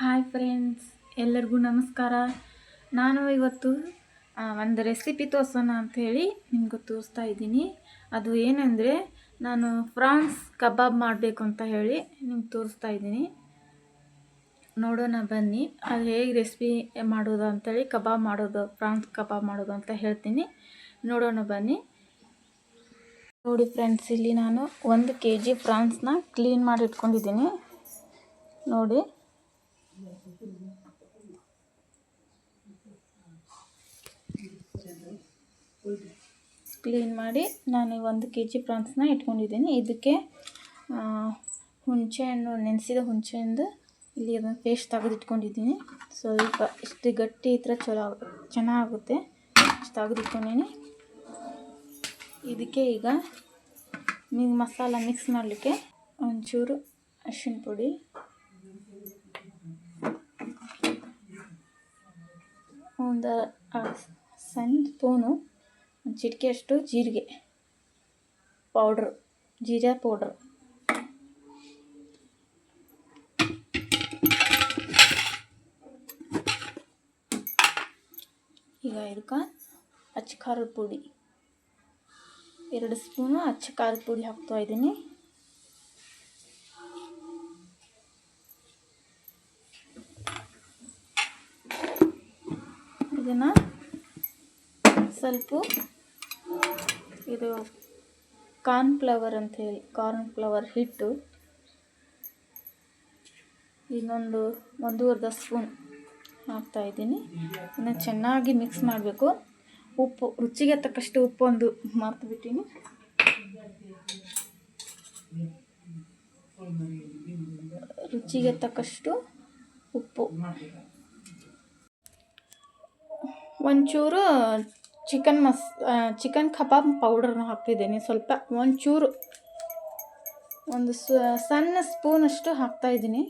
Hi friends ಎಲ್ಲರಿಗೂ ನಮಸ್ಕಾರ. ನಾನು ಇವತ್ತು ಒಂದು ರೆಸಿಪಿ ತೋರಿಸೋಣ ಅಂಥೇಳಿ ನಿಮ್ಗೆ ತೋರಿಸ್ತಾ ಇದ್ದೀನಿ. ಅದು ಏನಂದರೆ, ನಾನು ಫ್ರಾನ್ಸ್ ಕಬಾಬ್ ಮಾಡಬೇಕು ಅಂತ ಹೇಳಿ ನಿಮ್ಗೆ ತೋರಿಸ್ತಾ ಇದ್ದೀನಿ. ನೋಡೋಣ ಬನ್ನಿ, ಅದು ಹೇಗೆ ರೆಸಿಪಿ ಮಾಡೋದು ಅಂಥೇಳಿ ಕಬಾಬ್ ಮಾಡೋದು ಫ್ರಾನ್ಸ್ ಕಬಾಬ್ ಮಾಡೋದು ಅಂತ ಹೇಳ್ತೀನಿ. ನೋಡೋಣ ಬನ್ನಿ. ನೋಡಿ ಫ್ರೆಂಡ್ಸ್ ಇಲ್ಲಿ ನಾನು ಒಂದು ಕೆ ಜಿ ಫ್ರಾನ್ಸ್ನ ಕ್ಲೀನ್ ಮಾಡಿ ಇಟ್ಕೊಂಡಿದ್ದೀನಿ ನೋಡಿ. ಕ್ಲೀನ್ ಮಾಡಿ ನಾನು ಒಂದು ಕೆ ಜಿ ಪ್ರಾನ್ಸ್ನ ಇಟ್ಕೊಂಡಿದ್ದೀನಿ. ಇದಕ್ಕೆ ಹುಣಸೆ ಹುಣಸೆಹಣ್ಣು ನೆನೆಸಿದ ಹುಣಸೆಹಣ್ಣು ಇಲ್ಲಿ ಅದನ್ನು ಪೇಸ್ಟ್ ತೆಗೆದಿಟ್ಕೊಂಡಿದ್ದೀನಿ ಸ್ವಲ್ಪ ಇಷ್ಟು ಗಟ್ಟಿ ಈ ಥರ ಚಲೋ ಚೆನ್ನಾಗುತ್ತೆ. ಇಷ್ಟು ತೆಗೆದು ಇಟ್ಕೊಂಡಿನಿ. ಇದಕ್ಕೆ ಈಗ ನೀವು ಮಸಾಲ ಮಿಕ್ಸ್ ಮಾಡಲಿಕ್ಕೆ ಒಂಚೂರು ಅರಿಶಿನ ಪುಡಿ. ಒಂದು ಸಣ್ಣ ಸ್ಪೂನು ಒಂದು ಚಿಟಿಕೆಯಷ್ಟು ಜೀರಿಗೆ ಪೌಡ್ರು ಜೀರಾ ಪೌಡ್ರ್ ಈಗ ಇದಕ್ಕೆ ಅಚ್ಚ ಖಾರದ ಪುಡಿ. ಎರಡು ಸ್ಪೂನು ಅಚ್ಚ ಖಾರದ ಪುಡಿ ಹಾಕ್ತಾ ಇದ್ದೀನಿ. ಇದನ್ನು ಸ್ವಲ್ಪ ಇದು ಕಾರ್ನ್ ಫ್ಲವರ್ ಅಂತ ಹೇಳಿ, ಕಾರ್ನ್ ಫ್ಲವರ್ ಹಿಟ್ಟು. ಇನ್ನೊಂದು ಒಂದೂವರೆ ಸ್ಪೂನ್ ಹಾಕ್ತಾ ಇದ್ದೀನಿ. ಇನ್ನು ಚೆನ್ನಾಗಿ ಮಿಕ್ಸ್ ಮಾಡಬೇಕು. ಉಪ್ಪು, ರುಚಿಗೆ ತಕ್ಕಷ್ಟು ಉಪ್ಪು ಒಂದು ಮರ್ತು ರುಚಿಗೆ ತಕ್ಕಷ್ಟು ಉಪ್ಪು. ಒಂಚೂರು ಚಿಕನ್ ಮಸ್ ಚಿಕನ್ ಕಬಾಬ್ ಪೌಡರ್ನ ಹಾಕ್ತಿದ್ದೀನಿ. ಸ್ವಲ್ಪ ಒಂಚೂರು, ಒಂದು ಸಣ್ಣ ಸ್ಪೂನಷ್ಟು ಹಾಕ್ತಾ ಇದ್ದೀನಿ.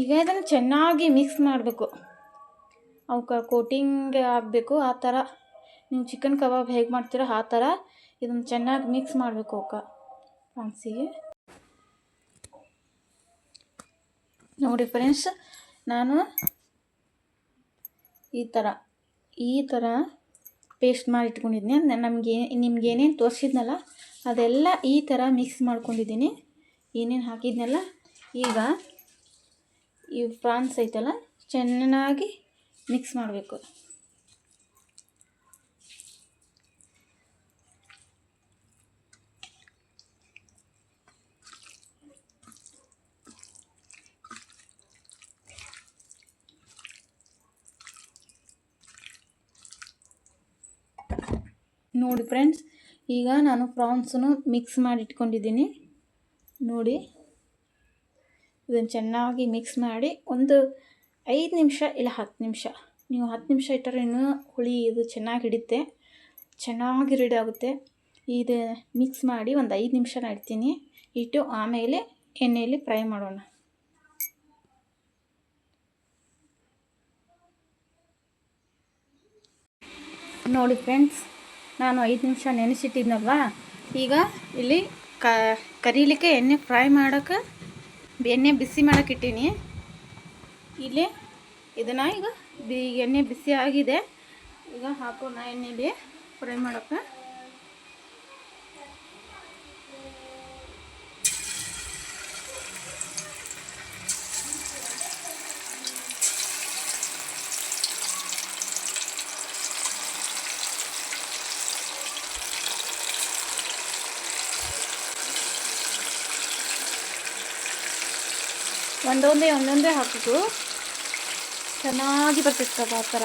ಈಗ ಇದನ್ನು ಚೆನ್ನಾಗಿ ಮಿಕ್ಸ್ ಮಾಡಬೇಕು. ಅವಕ್ಕೆ ಕೋಟಿಂಗ್ ಆಗಬೇಕು, ಆ ಥರ ನೀವು ಚಿಕನ್ ಕಬಾಬ್ ಹೇಗೆ ಮಾಡ್ತೀರೋ ಆ ಥರ ಇದನ್ನು ಚೆನ್ನಾಗಿ ಮಿಕ್ಸ್ ಮಾಡಬೇಕು ಅವಕ್ಕೆ ಫ್ರಾನ್ಸಿಗೆ ನೋಡಿ ಫ್ರೆಂಡ್ಸ್, ನಾನು ಈ ಥರ ಈ ಥರ ಪೇಸ್ಟ್ ಮಾಡಿ ಇಟ್ಕೊಂಡಿದ್ದೀನಿ ನಮಗೆ ನಿಮ್ಗೆ ಏನೇನು ತೋರಿಸಿದ್ನಲ್ಲ, ಅದೆಲ್ಲ ಈ ಥರ ಮಿಕ್ಸ್ ಮಾಡ್ಕೊಂಡಿದ್ದೀನಿ. ಏನೇನು ಹಾಕಿದ್ನಲ್ಲ, ಈಗ ಈ ಫ್ರಾನ್ಸ್ ಐತಲ್ಲ, ಚೆನ್ನಾಗಿ ಮಿಕ್ಸ್ ಮಾಡಬೇಕು. ನೋಡಿ ಫ್ರೆಂಡ್ಸ್ ಈಗ ನಾನು ಪ್ರಾನ್ಸನ್ನು ಮಿಕ್ಸ್ ಮಾಡಿ ಇಟ್ಕೊಂಡಿದ್ದೀನಿ ನೋಡಿ ಇದನ್ನು ಚೆನ್ನಾಗಿ ಮಿಕ್ಸ್ ಮಾಡಿ ಒಂದು ಐದು ನಿಮಿಷ ಇಲ್ಲ ಹತ್ತು ನಿಮಿಷ. ನೀವು ಹತ್ತು ನಿಮಿಷ ಇಟ್ಟರೆ ಇನ್ನೂ ಹುಳಿ ಇದು ಚೆನ್ನಾಗಿ ಹಿಡಿತೆ ಚೆನ್ನಾಗಿ ರೆಡಿ ಆಗುತ್ತೆ. ಇದು ಮಿಕ್ಸ್ ಮಾಡಿ ಒಂದು ಐದು ನಿಮಿಷ ಇಡ್ತೀನಿ. ಇಟ್ಟು ಆಮೇಲೆ ಎಣ್ಣೆಯಲ್ಲಿ ಫ್ರೈ ಮಾಡೋಣ. ನೋಡಿ ಫ್ರೆಂಡ್ಸ್ ನಾನು ಐದು ನಿಮಿಷ ನೆನೆಸಿಟ್ಟಿದ್ನಲ್ವಾ? ಈಗ ಇಲ್ಲಿ ಕರೀಲಿಕ್ಕೆ ಎಣ್ಣೆ ಫ್ರೈ ಮಾಡೋಕ್ಕೆ ಎಣ್ಣೆ ಬಿಸಿ ಮಾಡೋಕೆ ಇಟ್ಟೀನಿ. ಇಲ್ಲಿ ಇದನ್ನು ಈಗ ಬಿ, ಎಣ್ಣೆ ಬಿಸಿ ಆಗಿದೆ. ಈಗ ಹಾಕೋಣ ಎಣ್ಣೆಲಿ ಫ್ರೈ ಮಾಡೋಕೆ. ಒಂದೊಂದೇ ಒಂದೊಂದೇ ಹಾಕೋದು. ಚೆನ್ನಾಗಿ ಬರ್ತಿರ್ತದ ಆ ಥರ.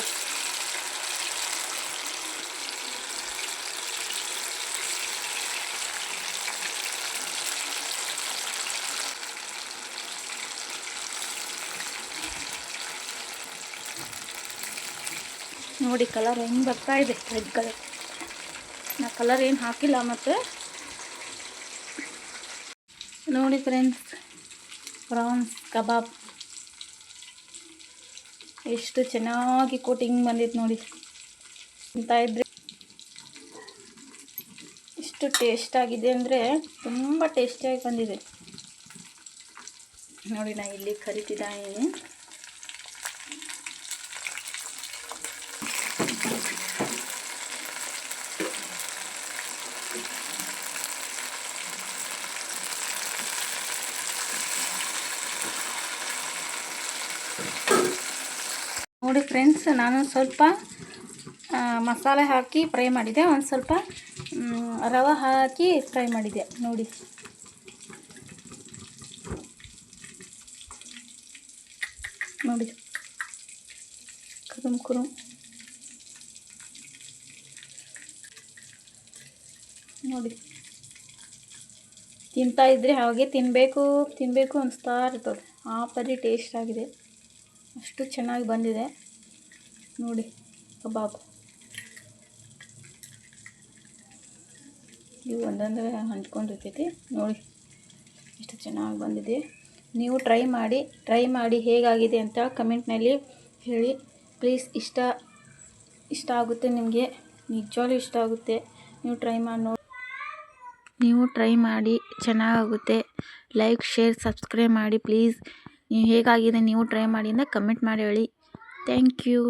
ನೋಡಿ ಕಲರ್ ಹೆಂಗೆ ಬರ್ತಾ ಇದೆ ರೆಡ್ ಕಲರ್ ನಾ ಕಲರ್ ಏನು ಹಾಕಿಲ್ಲ ಮತ್ತು. ನೋಡಿ ಫ್ರೆಂಡ್ಸ್ ಪ್ರಾನ್ಸ್ ಕಬಾಬ್. ಎಷ್ಟು ಚೆನ್ನಾಗಿ ಕೋಟಿಂಗ್ ಬಂದಿತ್ತು ನೋಡಿ. ಅಂತ ಇದ್ರೆ ಎಷ್ಟು ಟೇಸ್ಟ್ ಆಗಿದೆ ಅಂದರೆ ತುಂಬ ಟೇಸ್ಟಿಯಾಗಿ ಬಂದಿದೆ. ನೋಡಿ ನಾ ಇಲ್ಲಿ ಕರಿತಿದ್ದೀನಿ. ನೋಡಿ ಫ್ರೆಂಡ್ಸ್, ನಾನು ಸ್ವಲ್ಪ ಮಸಾಲೆ ಹಾಕಿ ಫ್ರೈ ಮಾಡಿದೆ. ಒಂದು ಸ್ವಲ್ಪ ರವೆ ಹಾಕಿ ಫ್ರೈ ಮಾಡಿದೆ. ನೋಡಿ. ನೋಡಿ. ಕುರುಮ್ ಕುರುಮ್. ನೋಡಿ. ತಿಂತಾ ಇದ್ರೆ ಹಾಗೆ ತಿನ್ನಬೇಕು ತಿನ್ನಬೇಕು ಅನಿಸ್ತಾ ಇರ್ತದೆ. ಆ ಪರಿ ಟೇಸ್ಟ್ ಆಗಿದೆ. ಅಷ್ಟು ಚೆನ್ನಾಗಿ ಬಂದಿದೆ. ನೋಡಿ, ಕಬಾಬ್. ಇವು ಒಂದೊಂದೇ ಹಂಚ್ಕೊಂಡಿರ್ತೈತಿ ನೋಡಿ, ಎಷ್ಟು ಚೆನ್ನಾಗಿ ಬಂದಿದೆ. ನೀವು ಟ್ರೈ ಮಾಡಿ ಟ್ರೈ ಮಾಡಿ ಹೇಗಾಗಿದೆ ಅಂತ ಕಮೆಂಟ್ನಲ್ಲಿ ಹೇಳಿ. ಪ್ಲೀಸ್, ಇಷ್ಟ ಇಷ್ಟ ಆಗುತ್ತೆ ನಿಮಗೆ, ನಿಜವಾಗ್ಲೂ ಇಷ್ಟ ಆಗುತ್ತೆ. ನೀವು ಟ್ರೈ ಮಾಡಿ ನೋಡಿ. ನೀವು ಟ್ರೈ ಮಾಡಿ, ಚೆನ್ನಾಗಾಗುತ್ತೆ. ಲೈಕ್, ಶೇರ್, ಸಬ್ಸ್ಕ್ರೈಬ್ ಮಾಡಿ ಪ್ಲೀಸ್. ಹೇಗಾಗಿದೆ? ನೀವು ಟ್ರೈ ಮಾಡಿ ಅಂತ ಕಮೆಂಟ್ ಮಾಡಿ ಹೇಳಿ. Thank you